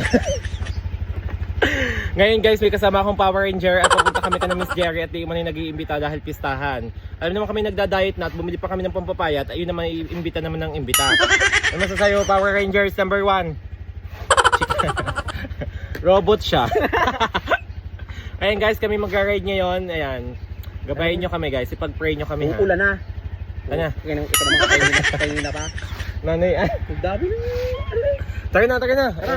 Ngayon guys, may kasama akong Power Ranger at pupunta kami ka ng Miss Jerry at di mo na nag-iimbita dahil pistahan. Alam naman kami nagda-diet na at bumili pa kami ng pampapaya at ayun naman iimbita naman ng imbita. Ano masasayo Power Rangers number 1? Robot siya. Ayan guys, kami mag-ride ngayon. Ayan. Gabayin nyo kami guys. Ipag-pray nyo kami ha. Uulan na. Ano? Kaya nang ito naman kayo na kayo na pa. Nanay, ah. Ang dami na. Tara na, tara na. Tara.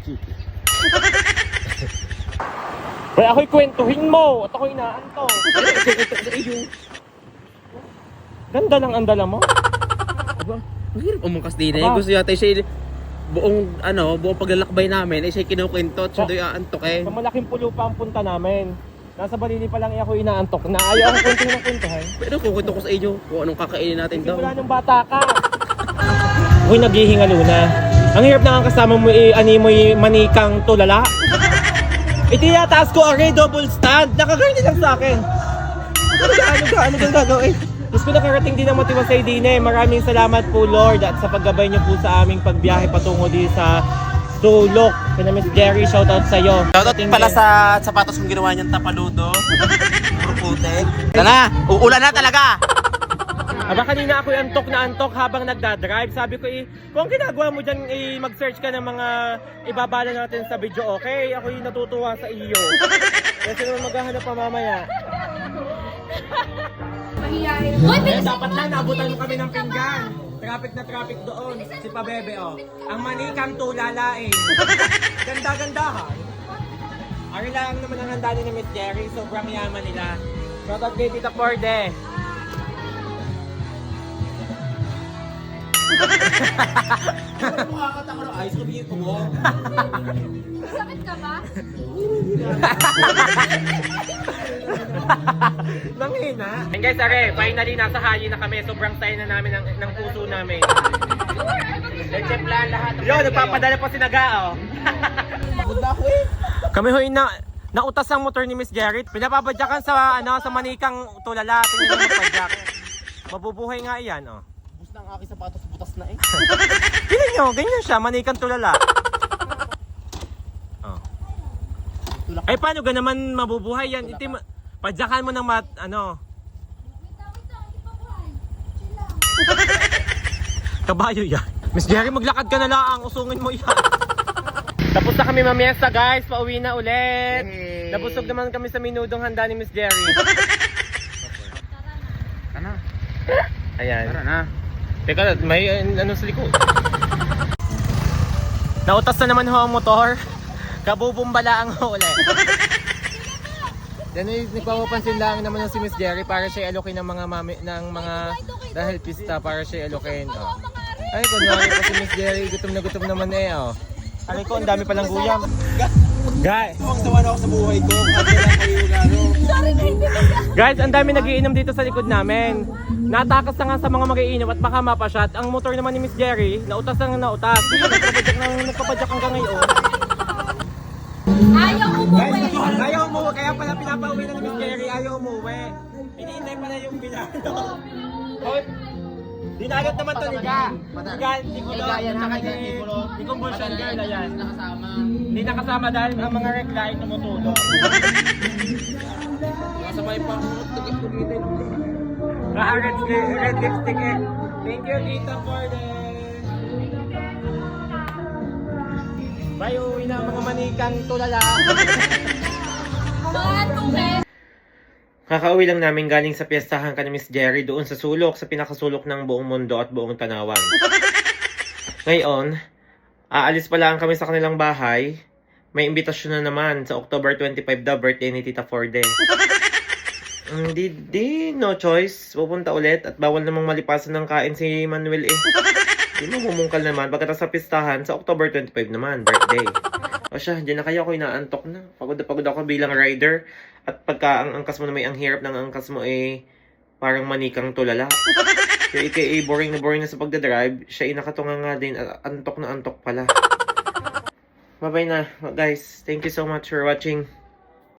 Hoy, ako'y kwentuhin mo at ako'y inaanto. Ganda ng andala mo. Aba, ang hirap umangkas din eh. Aba. Gusto yata siya buong ano, buong paglalakbay namin ay siya kinukwento at siya do'y aantok eh. Sa malaking pulo pa ang punta namin. Nasa Balili pa lang eh, ako inaantok na. Ayaw akong kwentuhin ng kwentuhan. Pero kukwento ko sa iyo kung anong kakainin natin daw. Simula nung bata ka. Ako'y naghihingalo na. Ang hirap na ang kasama mo i-ani mo manikang tulala. Itiyataas ko aray double stand. Nakaganyan lang sa akin. Ano ka, ano ka, ano kang gagawin? Diyos ko nakarating din ang motivasay din eh. Maraming salamat po Lord at sa paggabay niyo po sa aming pagbiyahe patungo din sa Sulok. Kina Miss Jerry, shoutout sa iyo. Shoutout pala sa sapatos kong ginawa niyang tapaludo. Puro putek. Tara, uulan na talaga. Aba kanina ako antok na antok habang nagdadrive. Sabi ko eh, kung ginagawa mo dyan, eh, mag-search ka ng mga ibabala natin sa video, okay? Ako yung natutuwa sa iyo. Kasi naman maghahanap pa mamaya. Mahihayin. Hoy, Eh, bilis dapat na, naabutan mo kami ng pinggan. Traffic na traffic doon. Si Pabebe, oh. Ang manikang tulalain. Ganda-ganda ha. Ari lang naman ang handa ni Miss Jerry. Sobrang yaman nila. Shoutout kay Tita Porde. Ayos ko bigyan ko mo. Sakit ka ba? Nanghina. And guys, are, finally nasa hayi na kami. Sobrang saya na namin ng, ng puso namin. Leche plan lahat. Yo, nagpapadala pa si Naga, oh. Kami hoy na nautas ang motor ni Miss Jerry. Pinapabadyakan sa ano sa manikang tulala. Tingnan mo. Mabubuhay nga iyan, oh. Bus na ang aking sapatos, butas na eh. Tingnan nyo, ganyan siya, manikang tulala. Oh. Tulak. Ay, paano ga naman mabubuhay yan? Iti, padyakan mo ng mat, ano, Kabayo yan. Miss Jerry, maglakad ka na lang. Usungin mo yan. Tapos na kami mamiesta guys. Pauwi na ulit. Yay. Nabusog naman kami sa minudong handa ni Miss Jerry. Tara na. Ayan. Tara na. Teka, may ano sa likod. Nautas na naman ho ang motor. Kabubumbala ang huli. Yan ay nagpapapansin lang naman ng si Miss Jerry para siya alokin ng mga mami, ng mga dahil pista para siya alokin. Oh. Ay, kunwari pa si Miss Jerry, gutom na gutom naman eh. Oh. Aray ko, ang dami palang guyam. Guys, Tuwang ako sa buhay ko. Sorry na Guys, ang dami nagiinom dito sa likod namin. Natakas na nga sa mga magiinom at baka mapashot. Ang motor naman ni Miss Jerry, nautas na nga nautas. Nagpapadyak na nagpapadyak hanggang ngayon. Ayaw umuwi. Ayaw umuwi, kaya pala pinapauwi na ni Miss Jerry, ayaw umuwi. Iniintay pala yung binano. Hoy, Dinagat naman to ni Ga. Ga, ni Kulo, namin yan, ni ni Kulo. ni Conversion Girl, ayan. Nakasama. Hindi nakasama dahil ang mga recline tumutulong. Nakasabay pa ako. Tigit-tigitin. Ah, red, red lipstick eh. Thank you, Tita, for the... Bye, uwi na mga manikang tulala. Mga tumen. Kakauwi lang namin galing sa piyestahan ka ni Miss Jerry doon sa sulok, sa pinakasulok ng buong mundo at buong tanawan. Ngayon, aalis pa lang kami sa kanilang bahay. May imbitasyon na naman sa October 25 daw, birthday ni Tita Forde. Hindi, di, no choice. Pupunta ulit at bawal namang malipasan ng kain si Manuel eh. Di mo humungkal naman. Pagkatapos sa pistahan, sa October 25 naman, birthday. O siya, di na kaya ako inaantok na. Pagod na pagod ako bilang rider. At pagka ang angkas mo na may ang hirap ng angkas mo eh, parang manikang tulala. Ika eh, boring na boring na sa pagdadrive, siya ay nakatunga nga din at antok na antok pala. Bye-bye na, guys. Thank you so much for watching.